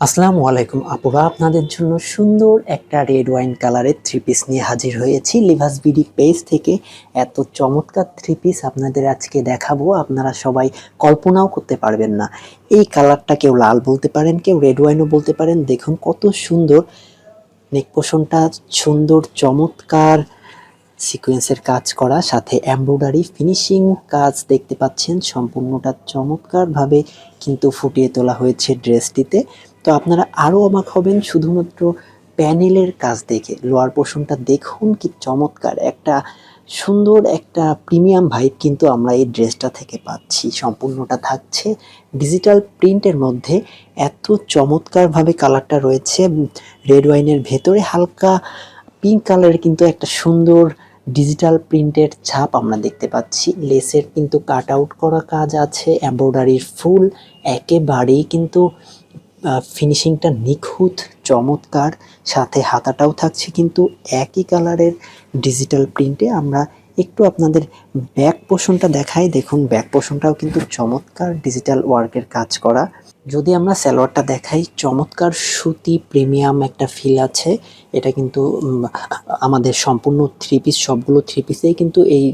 আসসালামু আলাইকুম আপুরা আপনাদের জন্য সুন্দর একটা রেড ওয়াইন কালারের থ্রি পিস নিয়ে হাজির হয়েছি লিভাস বিডি পেজ থেকে। এত চমৎকার থ্রি পিস আপনাদের আজকে দেখাবো, আপনারা সবাই কল্পনাও করতে পারবেন না। এই কালারটা কেউ লাল বলতে পারেন, কেউ রেড ওয়াইনও বলতে পারেন। দেখুন কত সুন্দর নেক পোষণটা সুন্দর, চমৎকার সিকোয়েন্সের কাজ করা, সাথে এমব্রয়ডারি, ফিনিশিং কাজ দেখতে পাচ্ছেন। সম্পূর্ণটা চমৎকারভাবে কিন্তু ফুটিয়ে তোলা হয়েছে ড্রেসটিতে। তো আপনারা আরও অবাক হবেন, শুধুমাত্র প্যানেলের কাজ দেখে। লোয়ার পোর্শনটা দেখুন কি চমৎকার। একটা সুন্দর একটা প্রিমিয়াম ভাইব কিন্তু আমরা এই ড্রেসটা থেকে পাচ্ছি। সম্পূর্ণটা থাকছে ডিজিটাল প্রিন্টের মধ্যে। এত চমৎকারভাবে কালারটা রয়েছে। রেড ওয়াইনের ভেতরে হালকা পিঙ্ক কালারের কিন্তু একটা সুন্দর ডিজিটাল প্রিন্টের ছাপ আমরা দেখতে পাচ্ছি। লেসের কিন্তু কাট আউট করা কাজ আছে। এম্ব্রয়ডারির ফুল। একেবারেই কিন্তু ফিনিশিংটা নিখুঁত, চমৎকার। সাথে হাতাটাও থাকছে কিন্তু একই কালারের ডিজিটাল প্রিন্টে আমরা একটু আপনাদের ব্যাক পোষণটা দেখাই। দেখুন ব্যাক পোষণটাও কিন্তু চমৎকার ডিজিটাল ওয়ার্কের কাজ করা। যদি আমরা সালোয়ারটা দেখাই, চমৎকার সুতি প্রিমিয়াম একটা ফিল আছে। এটা কিন্তু আমাদের সম্পূর্ণ থ্রি পিস সবগুলো থ্রি পিসেই কিন্তু এই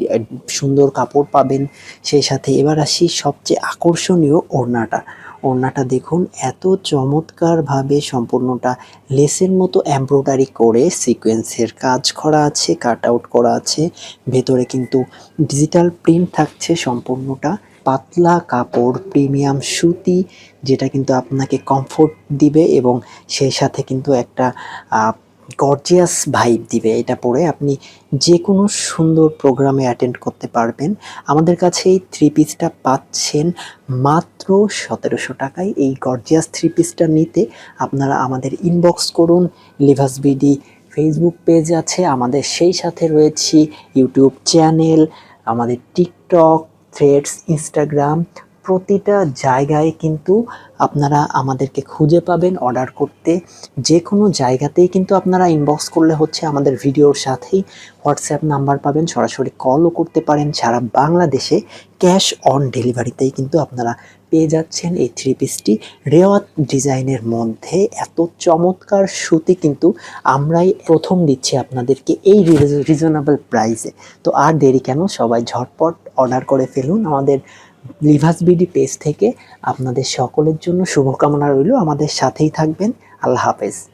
সুন্দর কাপড় পাবেন। সেই সাথে এবার আসি সবচেয়ে আকর্ষণীয় ওড়নাটা। ওড়নাটা দেখুন, এত চমৎকারভাবে সম্পূর্ণটা লেসের মতো এমব্রয়ডারি করে সিকোয়েন্সের কাজ করা আছে, কাট আউট করা আছে, ভেতরে কিন্তু ডিজিটাল প্রিন্ট থাকছে সম্পূর্ণটা, পাতলা কাপড়, প্রিমিয়াম সুতি, যেটা কিন্তু আপনাকে কমফোর্ট দিবে এবং সেই সাথে কিন্তু একটা গর্জিয়াস ভাইব দিবে এটা পরে আপনি যে কোনো সুন্দর প্রোগ্রামে অ্যাটেন্ড করতে পারবেন। আমাদের কাছে এই থ্রি পিসটা পাচ্ছেন মাত্র সতেরোশো টাকায়। এই গর্জিয়াস থ্রি পিসটা নিতে আপনারা আমাদের ইনবক্স করুন। লিভাস বিডি ফেসবুক পেজ আছে। আমাদের সেই সাথে রয়েছি ইউটিউব চ্যানেল আমাদের টিকটক থ্রেডস ইনস্টাগ্রাম প্রতিটা জায়গায় কিন্তু আপনারা আমাদেরকে খুঁজে পাবেন অর্ডার করতে। যে কোনো জায়গাতেই কিন্তু আপনারা ইনবক্স করলে হচ্ছে আমাদের ভিডিওর সাথেই হোয়াটসঅ্যাপ নাম্বার পাবেন, সরাসরি কলও করতে পারেন। সারা বাংলাদেশে ক্যাশ অন ডেলিভারিতেই কিন্তু আপনারা পেয়ে যাচ্ছেন এই থ্রি পিসটি রেওয়াত ডিজাইনের মধ্যে এত চমৎকার সুতি কিন্তু আমরাই প্রথম দিচ্ছি আপনাদেরকে এই রিজনেবল প্রাইসে তো আর দেরি কেন? সবাই ঝটপট অর্ডার করে ফেলুন। আমাদের লিভাস বিডি পেজ থেকে আপনাদের সকলের জন্য শুভকামনা রইল। আমাদের সাথেই থাকবেন। আল্লাহ হাফেজ।